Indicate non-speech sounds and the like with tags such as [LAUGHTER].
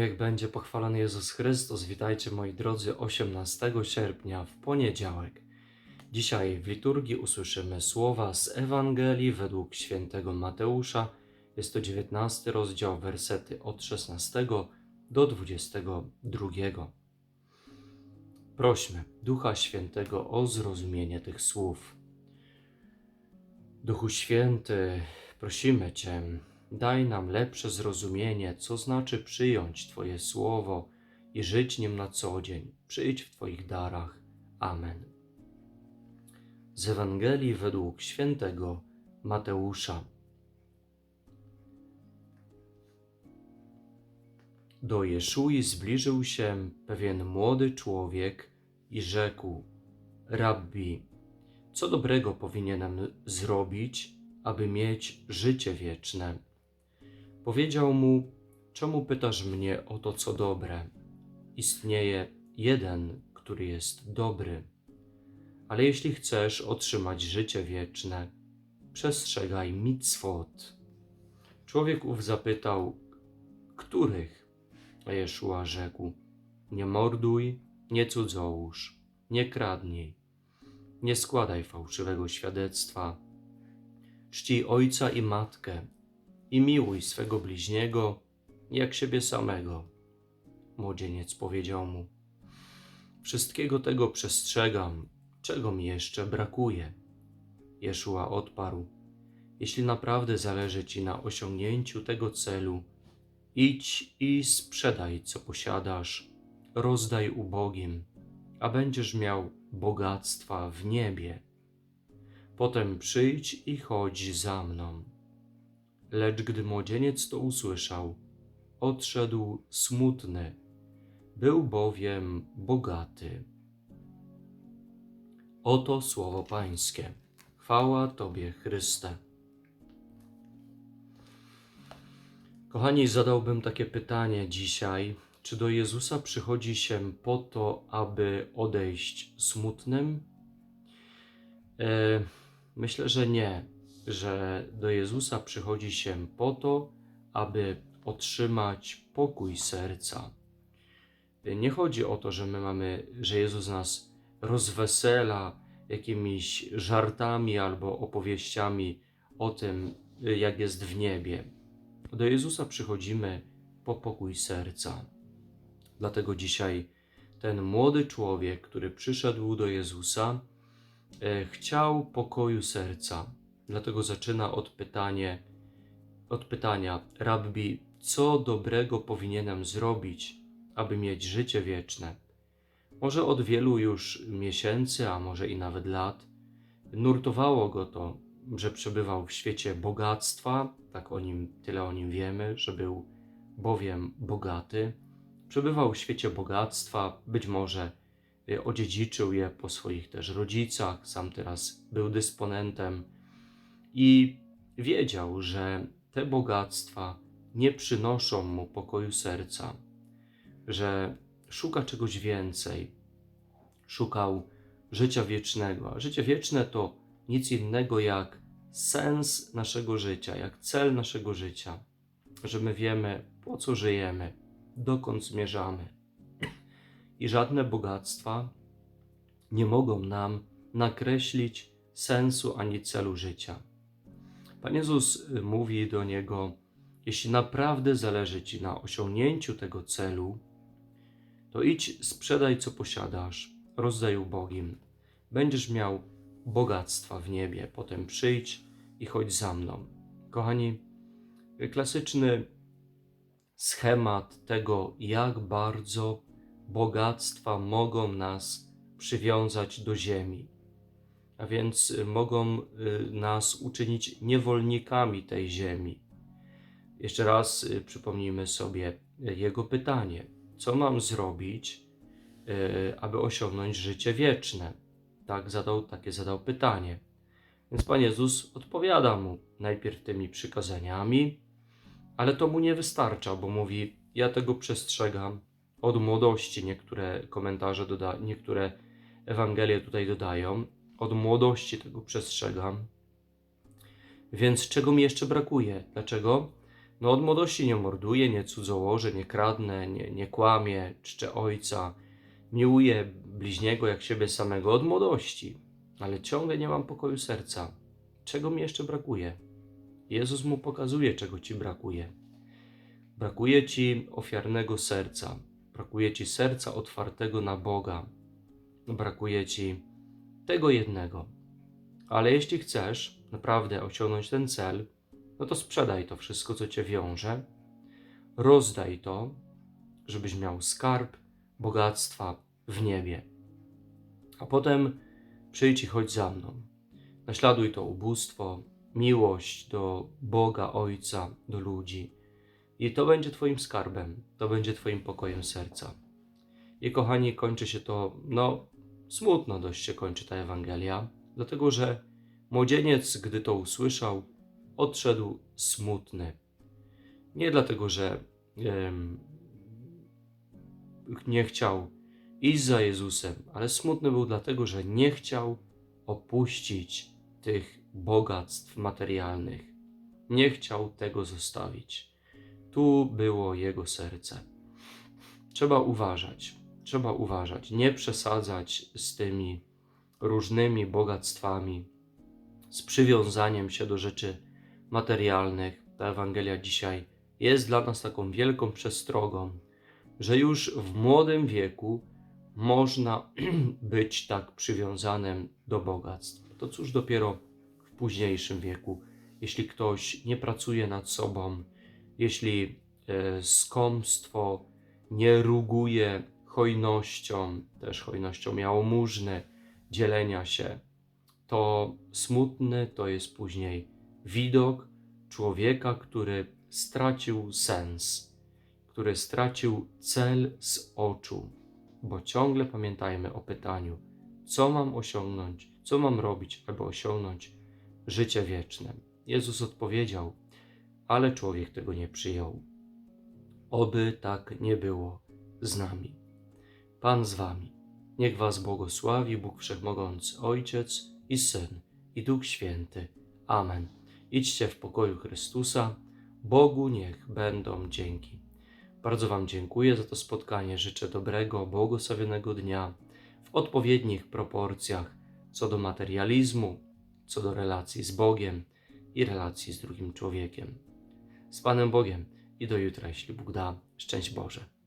Niech będzie pochwalony Jezus Chrystus. Witajcie moi drodzy 18 sierpnia w poniedziałek. Dzisiaj w liturgii usłyszymy słowa z Ewangelii według świętego Mateusza. Jest to 19 rozdział, wersety od 16 do 22. Prośmy Ducha Świętego o zrozumienie tych słów. Duchu Święty, prosimy Cię, daj nam lepsze zrozumienie, co znaczy przyjąć Twoje słowo i żyć nim na co dzień. Przyjdź w Twoich darach. Amen. Z Ewangelii według świętego Mateusza. Do Jeszui zbliżył się pewien młody człowiek i rzekł: Rabbi, co dobrego powinienem zrobić, aby mieć życie wieczne? Powiedział mu: Czemu pytasz mnie o to, co dobre? Istnieje jeden, który jest dobry. Ale jeśli chcesz otrzymać życie wieczne, przestrzegaj mitzvot. Człowiek ów zapytał: Których? A Jeszua rzekł: Nie morduj, nie cudzołóż, nie kradnij, nie składaj fałszywego świadectwa, czcij ojca i matkę i miłuj swego bliźniego jak siebie samego. Młodzieniec powiedział mu: Wszystkiego tego przestrzegam, czego mi jeszcze brakuje. Jeszua odparł: Jeśli naprawdę zależy ci na osiągnięciu tego celu, idź i sprzedaj, co posiadasz, rozdaj ubogim, a będziesz miał bogactwa w niebie. Potem przyjdź i chodź za mną. Lecz gdy młodzieniec to usłyszał, odszedł smutny, był bowiem bogaty. Oto słowo Pańskie. Chwała Tobie, Chryste. Kochani, zadałbym takie pytanie dzisiaj: czy do Jezusa przychodzi się po to, aby odejść smutnym? E, myślę, że nie, że do Jezusa przychodzi się po to, aby otrzymać pokój serca. Nie chodzi o to, że my mamy, że Jezus nas rozwesela jakimiś żartami albo opowieściami o tym, jak jest w niebie. Do Jezusa przychodzimy po pokój serca. Dlatego dzisiaj ten młody człowiek, który przyszedł do Jezusa, e, chciał pokoju serca. Dlatego zaczyna od, pytanie, od pytania: Rabbi, co dobrego powinienem zrobić, aby mieć życie wieczne? Może od wielu już miesięcy, a może i nawet lat, nurtowało go to, że przebywał w świecie bogactwa, tak o nim, tyle o nim wiemy, że był bowiem bogaty. Przebywał w świecie bogactwa, być może y, odziedziczył je po swoich też rodzicach, sam teraz był dysponentem i wiedział, że te bogactwa nie przynoszą mu pokoju serca, że szuka czegoś więcej. Szukał życia wiecznego. A życie wieczne to nic innego jak sens naszego życia, jak cel naszego życia, że my wiemy, po co żyjemy, dokąd zmierzamy. I żadne bogactwa nie mogą nam nakreślić sensu ani celu życia. Pan Jezus mówi do niego: Jeśli naprawdę zależy Ci na osiągnięciu tego celu, to idź, sprzedaj co posiadasz, rozdaj ubogim. Będziesz miał bogactwa w niebie. Potem przyjdź i chodź za mną. Kochani, klasyczny schemat tego, jak bardzo bogactwa mogą nas przywiązać do ziemi, a więc mogą y, nas uczynić niewolnikami tej ziemi. Jeszcze raz y, przypomnijmy sobie jego pytanie: co mam zrobić, y, aby osiągnąć życie wieczne? Tak zadał, takie zadał pytanie. Więc Pan Jezus odpowiada mu najpierw tymi przykazaniami, ale to mu nie wystarcza, bo mówi: Ja tego przestrzegam od młodości. Niektóre komentarze, doda, niektóre Ewangelie tutaj dodają: Od młodości tego przestrzegam. Więc czego mi jeszcze brakuje? Dlaczego? No od młodości nie morduję, nie cudzołożę, nie kradnę, nie, nie kłamię, czczę ojca, miłuję bliźniego jak siebie samego od młodości, ale ciągle nie mam pokoju serca. Czego mi jeszcze brakuje? Jezus mu pokazuje, czego ci brakuje. Brakuje ci ofiarnego serca, brakuje ci serca otwartego na Boga, brakuje ci tego jednego. Ale jeśli chcesz naprawdę osiągnąć ten cel, no to sprzedaj to wszystko, co cię wiąże, rozdaj to, żebyś miał skarb bogactwa w niebie. A potem przyjdź i chodź za mną. Naśladuj to ubóstwo, miłość do Boga, Ojca, do ludzi. I to będzie Twoim skarbem, to będzie Twoim pokojem serca. I kochani, kończy się to, no, smutno dość się kończy ta Ewangelia, dlatego że młodzieniec, gdy to usłyszał, odszedł smutny. Nie dlatego, że nie chciał iść za Jezusem, ale smutny był dlatego, że nie chciał opuścić tych bogactw materialnych. Nie chciał tego zostawić. Tu było jego serce. Trzeba uważać, trzeba uważać, nie przesadzać z tymi różnymi bogactwami, z przywiązaniem się do rzeczy materialnych. Ta Ewangelia dzisiaj jest dla nas taką wielką przestrogą, że już w młodym wieku można [CLEARS THROAT] być tak przywiązanym do bogactw. To cóż dopiero w późniejszym wieku, jeśli ktoś nie pracuje nad sobą, jeśli e, skąpstwo nie ruguje hojnością, też hojnością jałmużny, dzielenia się, to smutny to jest później widok człowieka, który stracił sens, który stracił cel z oczu, bo ciągle pamiętajmy o pytaniu, co mam osiągnąć, co mam robić, aby osiągnąć życie wieczne. Jezus odpowiedział, ale człowiek tego nie przyjął. Oby tak nie było z nami. Pan z wami. Niech was błogosławi Bóg Wszechmogący, Ojciec i Syn i Duch Święty. Amen. Idźcie w pokoju Chrystusa. Bogu niech będą dzięki. Bardzo Wam dziękuję za to spotkanie. Życzę dobrego, błogosławionego dnia w odpowiednich proporcjach co do materializmu, co do relacji z Bogiem i relacji z drugim człowiekiem. Z Panem Bogiem i do jutra, jeśli Bóg da. Szczęść Boże.